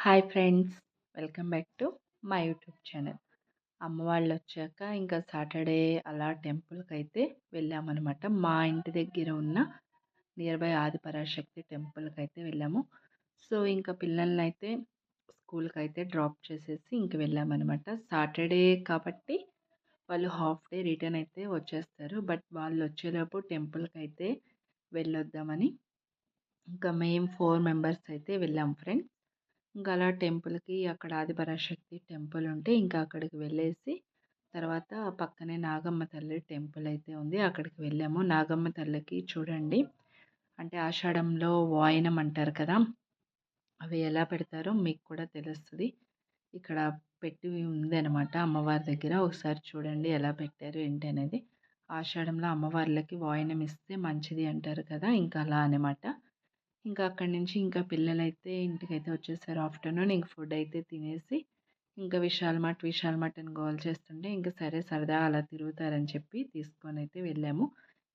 Hi friends welcome back to my YouTube channel అమ్మ వాళ్ళు వచ్చాక ఇంకా సాటర్డే అలా టెంపుల్కి అయితే వెళ్ళామన్నమాట. మా ఇంటి దగ్గర ఉన్న నియర్ బై ఆదిపరాశక్తి టెంపుల్కి అయితే వెళ్ళాము. సో ఇంకా పిల్లల్ని అయితే స్కూల్కి అయితే డ్రాప్ చేసేసి ఇంక వెళ్ళామన్నమాట. సాటర్డే కాబట్టి వాళ్ళు హాఫ్ డే రిటర్న్ అయితే వచ్చేస్తారు. బట్ వాళ్ళు వచ్చేలోపు టెంపుల్కి అయితే వెళ్ళొద్దామని ఇంకా మేము ఫోర్ మెంబర్స్ అయితే వెళ్ళాం ఫ్రెండ్స్ ఇంకా అలా టెంపుల్కి అక్కడ ఆదిపరాశక్తి టెంపుల్ ఉంటే ఇంకా అక్కడికి వెళ్ళేసి తర్వాత పక్కనే నాగమ్మ తల్లి టెంపుల్ అయితే ఉంది అక్కడికి వెళ్ళాము. నాగమ్మ తల్లికి చూడండి అంటే ఆషాఢంలో వాయనం అంటారు కదా అవి ఎలా పెడతారో మీకు కూడా తెలుస్తుంది. ఇక్కడ పెట్టి ఉంది అనమాట అమ్మవారి దగ్గర ఒకసారి చూడండి ఎలా పెట్టారు ఏంటి అనేది. ఆషాఢంలో అమ్మవార్లకి వాయనం ఇస్తే మంచిది అంటారు కదా ఇంకా అలా అనమాట ఇంకా అక్కడి నుంచి ఇంకా పిల్లలైతే ఇంటికైతే వచ్చేసారు ఆఫ్టర్నూన్. ఇంక ఫుడ్ అయితే తినేసి ఇంకా విశాల్ మార్ట్ విశాల్ మార్ట్ అని గోల్ చేస్తుంటే ఇంకా సరే సరదా అలా తిరుగుతారని చెప్పి తీసుకొని అయితే వెళ్ళాము.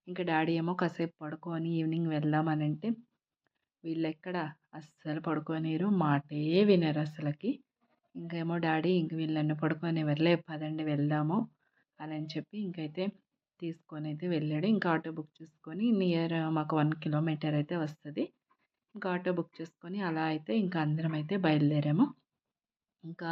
ఇంకా డాడీ ఏమో కాసేపు పడుకొని ఈవినింగ్ వెళ్దామనంటే వీళ్ళు ఎక్కడ? అస్సలు పడుకోనిరు మాటే వినరు అసలుకి. ఇంకేమో డాడీ ఇంక వీళ్ళని పడుకొని వెళ్ళే పదండి వెళ్దాము అని చెప్పి ఇంకైతే తీసుకొని అయితే వెళ్ళాడు. ఇంకా ఆటో బుక్ చేసుకొని నియర్ మాకు వన్ కిలోమీటర్ అయితే వస్తుంది. ఇంకా ఆటో బుక్ చేసుకొని అలా అయితే ఇంకా అందరం అయితే బయలుదేరాము. ఇంకా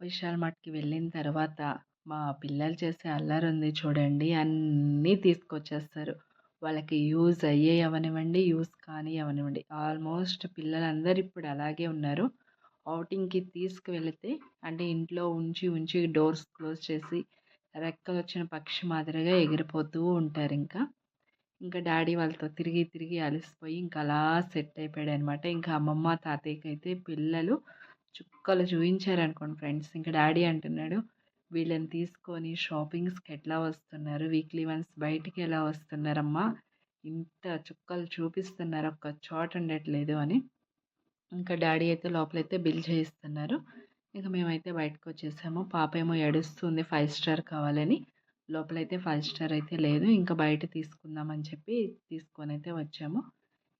విశాల్ మార్ట్కి వెళ్ళిన తర్వాత మా పిల్లలు చేసే అల్లరి ఉంది చూడండి అన్నీ తీసుకొచ్చేస్తారు. వాళ్ళకి యూజ్ అయ్యే అవనివ్వండి యూజ్ కానీ అవనివ్వండి. ఆల్మోస్ట్ పిల్లలందరూ ఇప్పుడు అలాగే ఉన్నారు. అవుటింగ్కి తీసుకువెళితే అంటే ఇంట్లో ఉంచి ఉంచి డోర్స్ క్లోజ్ చేసి రెక్కలు వచ్చిన పక్షి మాదిరిగా ఎగిరిపోతూ ఉంటారు ఇంకా. ఇంకా డాడీ వాళ్ళతో తిరిగి తిరిగి అలసిపోయి ఇంకా అలా సెట్ అయిపోయాడు అనమాట ఇంకా అమ్మమ్మ తాతయ్యకి అయితే పిల్లలు చుక్కలు చూపించారనుకోండి ఫ్రెండ్స్. ఇంకా డాడీ అంటున్నాడు వీళ్ళని తీసుకొని షాపింగ్స్కి ఎట్లా వస్తున్నారు? వీక్లీ వన్స్ బయటికి ఎలా వస్తున్నారమ్మా? ఇంత చుక్కలు చూపిస్తున్నారు ఒక్క చోట ఉండట్లేదు అని. ఇంకా డాడీ అయితే లోపలైతే బిల్ చేయిస్తున్నారు. ఇంకా మేమైతే బయటకు వచ్చేసాము పాప ఏమో ఏడుస్తుంది ఫైవ్ స్టార్ కావాలని. లోపలైతే ఫైవ్ స్టార్ అయితే లేదు. ఇంకా బయట తీసుకుందామని చెప్పి తీసుకొని అయితే వచ్చాము.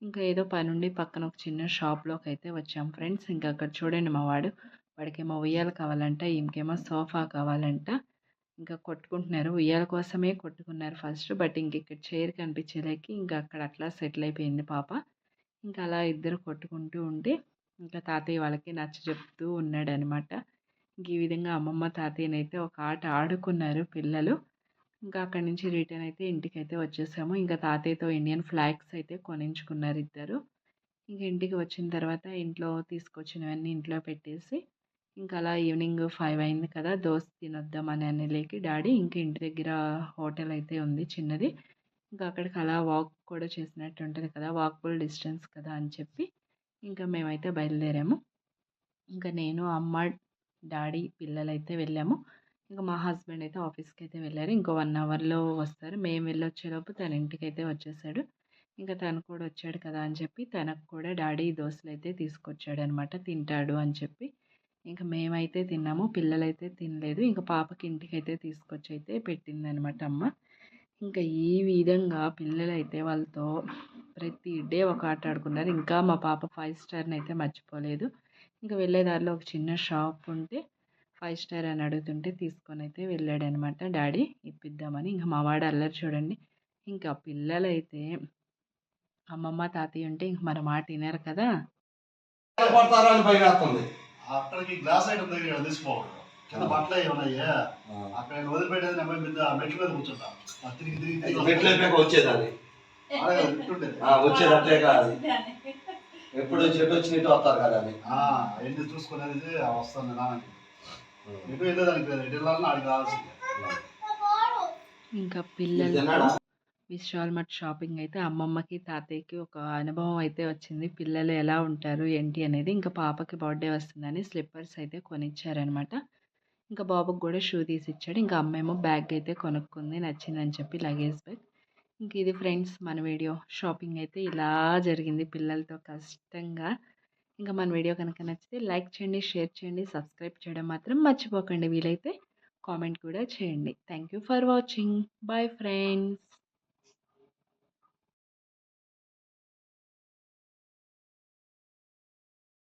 ఇంకా ఏదో పని ఉండి పక్కన ఒక చిన్న షాప్లోకి అయితే వచ్చాము ఫ్రెండ్స్. ఇంకా అక్కడ చూడండి మా వాడు. వాడికేమో ఉయ్యాలు కావాలంట ఇంకేమో సోఫా కావాలంట. ఇంకా కొట్టుకుంటున్నారు. ఉయ్యాల కోసమే కొట్టుకున్నారు ఫస్ట్. బట్ ఇంక ఇక్కడ చైర్ కనిపించేలేకి ఇంకా అక్కడ అట్లా సెటిల్ అయిపోయింది పాప. ఇంకా అలా ఇద్దరు కొట్టుకుంటూ ఉంటే ఇంకా తాతయ్య వాళ్ళకి నచ్చ చెప్తూ ఉన్నాడు అనమాట ఇంక ఈ విధంగా అమ్మమ్మ తాతయ్యనైతే ఒక ఆట ఆడుకున్నారు పిల్లలు. ఇంకా అక్కడి నుంచి రిటర్న్ అయితే ఇంటికి అయితే వచ్చేసాము. ఇంకా తాతయ్యతో ఇండియన్ ఫ్లాగ్స్ అయితే కొనించుకున్నారు ఇద్దరు. ఇంకా ఇంటికి వచ్చిన తర్వాత ఇంట్లో తీసుకొచ్చినవన్నీ ఇంట్లో పెట్టేసి ఇంకా అలా ఈవినింగ్ ఫైవ్ అయింది కదా దోశ తినొద్దామని అనేలేకి డాడీ ఇంకా ఇంటి దగ్గర హోటల్ అయితే ఉంది చిన్నది. ఇంకా అక్కడికి అలా వాక్ కూడా చేసినట్టు ఉంటుంది కదా వాక్బుల్ డిస్టెన్స్ కదా అని చెప్పి ఇంకా మేమైతే బయలుదేరాము. ఇంకా నేను అమ్మ డాడీ పిల్లలైతే వెళ్ళాము. ఇంకా మా హస్బెండ్ అయితే ఆఫీస్కి అయితే వెళ్ళారు. ఇంకో వన్ అవర్లో వస్తారు. మేము వెళ్ళొచ్చేలోపు తన ఇంటికి అయితే వచ్చేసాడు. ఇంకా తను కూడా వచ్చాడు కదా అని చెప్పి తనకు కూడా డాడీ దోశలు అయితే తీసుకొచ్చాడు అనమాట తింటాడు అని చెప్పి ఇంకా మేమైతే తిన్నాము. పిల్లలైతే తినలేదు. ఇంకా పాపకి ఇంటికి అయితే తీసుకొచ్చి అయితే పెట్టిందనమాట అమ్మ. ఇంకా ఈ విధంగా పిల్లలైతే వాళ్ళతో ప్రతి డే ఒక ఆట ఆడుకున్నారు. ఇంకా మా పాప ఫైవ్ స్టార్ని అయితే మర్చిపోలేదు. ఇంకా వెళ్ళేదారిలో ఒక చిన్న షాప్ ఉంటే ఫైవ్ స్టార్ అని అడుగుతుంటే తీసుకొని అయితే వెళ్ళాడనమాట డాడీ. ఇప్పిద్దామని ఇంకా మా వాడు అల్లరి చూడండి. ఇంకా పిల్లలైతే అమ్మమ్మ తాతయ్య ఉంటే ఇంక మన మాట వినారు కదా. అక్కడికి గ్లాస్ ఐటమ్ దగ్గర తీసుకోకూడదు కింద. బట్టలు ఏమన్నాయా అక్కడ వదిలిపెట్టేది నెంబర్ మీద మెట్ల మీద కూర్చుంటా. తిరిగి తిరిగి తిరిగి మెట్లు అయిపోయాక వచ్చేదాన్ని. అలాగే ఉంటుండేది. వచ్చేది అట్లే కాదు. ఎప్పుడు చెట్టు వచ్చి ఇటు వస్తారు కదా అని. ఆ, ఎన్ని చూసుకునేది వస్తుంది నాన్నకి ఎటు వెళ్ళేదానికి లేదు ఎటు వెళ్ళాలని ఆడికి కావాల్సిందే ఇంకా? పిల్లలు విశాల్ మట్ షాపింగ్ అయితే అమ్మమ్మకి తాతయ్యకి ఒక అనుభవం అయితే వచ్చింది. పిల్లలు ఎలా ఉంటారు ఏంటి అనేది ఇంకా పాపకి బర్త్డే వస్తుందని స్లిప్పర్స్ అయితే కొనిచ్చారనమాట. ఇంకా బాబుకి కూడా షూ తీసి ఇచ్చాడు. ఇంకా అమ్మేమో బ్యాగ్ అయితే కొనుక్కుంది నచ్చిందని చెప్పి లగేజ్ బ్యాగ్ ఇంక ఇది ఫ్రెండ్స్ మన వీడియో. షాపింగ్ అయితే ఇలా జరిగింది. పిల్లలతో కష్టంగా ఇంకా మన వీడియో కనుక నచ్చితే లైక్ చేయండి షేర్ చేయండి సబ్స్క్రైబ్ చేయడం మాత్రం మర్చిపోకండి. వీలైతే కామెంట్ కూడా చేయండి. Thank you for watching. Bye friends.